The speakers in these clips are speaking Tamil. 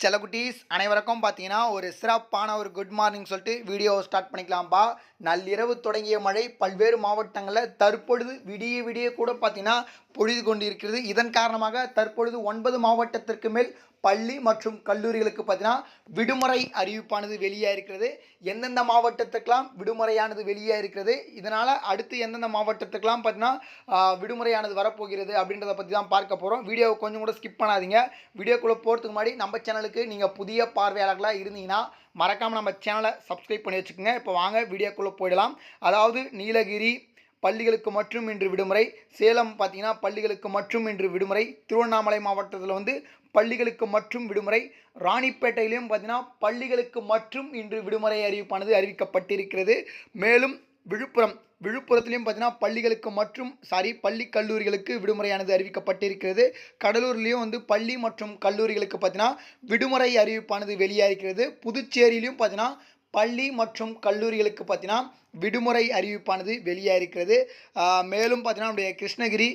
செல்லக்குட்டீஸ் அனைவருக்கும் பார்த்தீங்கன்னா ஒரு சிறப்பான ஒரு குட் மார்னிங் சொல்லிட்டு வீடியோ ஸ்டார்ட் பண்ணிக்கலாம்ப்பா நள்ளிரவு தொடங்கிய மழை பல்வேறு மாவட்டங்களில் தற்பொழுது விடிய விடிய கூட பார்த்தீங்கன்னா பொழுது கொண்டிருக்கிறது. இதன் காரணமாக தற்பொழுது ஒன்பது மாவட்டத்திற்கு மேல் பள்ளி மற்றும் கல்லூரிகளுக்கு பார்த்தீங்கன்னா விடுமுறை அறிவிப்பானது வெளியாக இருக்கிறது. எந்தெந்த மாவட்டத்துக்கெல்லாம் விடுமுறையானது வெளியாக இருக்கிறது. இதனால் அடுத்து எந்தெந்த மாவட்டத்துக்கெல்லாம் பார்த்தீங்கன்னா விடுமுறையானது வரப்போகிறது அப்படின்றத பற்றி தான் பார்க்க போகிறோம் வீடியோவை கொஞ்சம் கூட ஸ்கிப் பண்ணாதீங்க. வீடியோக்குள்ளே போகிறதுக்கு முன்னாடி நம்ம சேனலுக்கு நீங்கள் புதிய பார்வையாளர்களாக இருந்தீங்கன்னா மறக்காமல் நம்ம சேனலை சப்ஸ்கிரைப் பண்ணி வச்சுக்கோங்க. இப்போ வாங்க வீடியோக்குள்ளே போயிடலாம். அதாவது நீலகிரி பள்ளிகளுக்கு மற்றும் இன்று விடுமுறை. சேலம் பார்த்தீங்கன்னா பள்ளிகளுக்கு மற்றும் இன்று விடுமுறை. திருவண்ணாமலை மாவட்டத்தில் வந்து பள்ளிகளுக்கு மற்றும் விடுமுறை. ராணிப்பேட்டையிலையும் பார்த்தீங்கன்னா பள்ளிகளுக்கு மற்றும் இன்று விடுமுறை அறிவிப்பானது அறிவிக்கப்பட்டிருக்கிறது. மேலும் விழுப்புரம் விழுப்புரத்துலையும் பார்த்தீங்கன்னா பள்ளிகளுக்கு மற்றும் சாரி பள்ளி கல்லூரிகளுக்கு விடுமுறையானது அறிவிக்கப்பட்டிருக்கிறது. கடலூர்லேயும் வந்து பள்ளி மற்றும் கல்லூரிகளுக்கு பார்த்தீங்கன்னா விடுமுறை அறிவிப்பானது வெளியாகிறது புதுச்சேரியிலையும் பார்த்தீங்கன்னா பள்ளி மற்றும் கல்லூரிகளுக்கு பார்த்தீங்கன்னா விடுமுறை அறிவிப்பானது வெளியாக இருக்கிறது மேலும் பார்த்தீங்கன்னா நம்முடைய கிருஷ்ணகிரி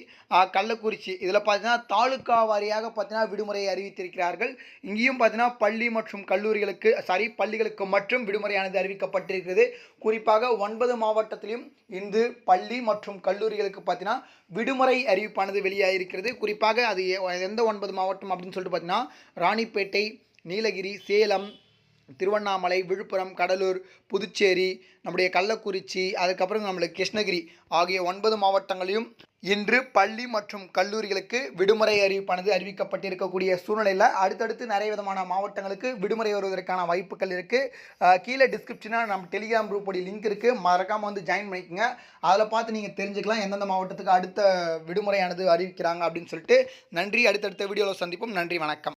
கள்ளக்குறிச்சி இதில் பார்த்தீங்கன்னா தாலுக்கா வாரியாக பார்த்தீங்கன்னா விடுமுறை அறிவித்திருக்கிறார்கள். இங்கேயும் பார்த்தீங்கன்னா பள்ளி மற்றும் கல்லூரிகளுக்கு சாரி பள்ளிகளுக்கு மற்றும் விடுமுறையானது அறிவிக்கப்பட்டிருக்கிறது. குறிப்பாக ஒன்பது மாவட்டத்திலும் இன்று பள்ளி மற்றும் கல்லூரிகளுக்கு பார்த்தீங்கன்னா விடுமுறை அறிவிப்பானது வெளியாக இருக்கிறது குறிப்பாக அது எந்த ஒன்பது மாவட்டம் அப்படின்னு சொல்லிட்டு பார்த்தீங்கன்னா ராணிப்பேட்டை நீலகிரி சேலம் திருவண்ணாமலை விழுப்புரம் கடலூர் புதுச்சேரி நம்முடைய கள்ளக்குறிச்சி அதுக்கப்புறம் நம்மளுக்கு கிருஷ்ணகிரி ஆகிய ஒன்பது மாவட்டங்களிலும் இன்று பள்ளி மற்றும் கல்லூரிகளுக்கு விடுமுறை அறிவிப்பானது அறிவிக்கப்பட்டிருக்கக்கூடிய சூழ்நிலையில் அடுத்தடுத்து நிறைய விதமான மாவட்டங்களுக்கு விடுமுறை வருவதற்கான வாய்ப்புகள் இருக்குது கீழே டிஸ்கிரிப்ஷனாக நம்ம டெலிகிராம் குரூப்போடைய லிங்க் இருக்குது மறக்காமல் வந்து ஜாயின் பண்ணிக்கோங்க. அதில் பார்த்து நீங்கள் தெரிஞ்சுக்கலாம் எந்தெந்த மாவட்டத்துக்கு அடுத்த விடுமுறையானது அறிவிக்கிறாங்க அப்படின்னு சொல்லிட்டு நன்றி. அடுத்தடுத்த வீடியோவில் சந்திப்போம். நன்றி. வணக்கம்.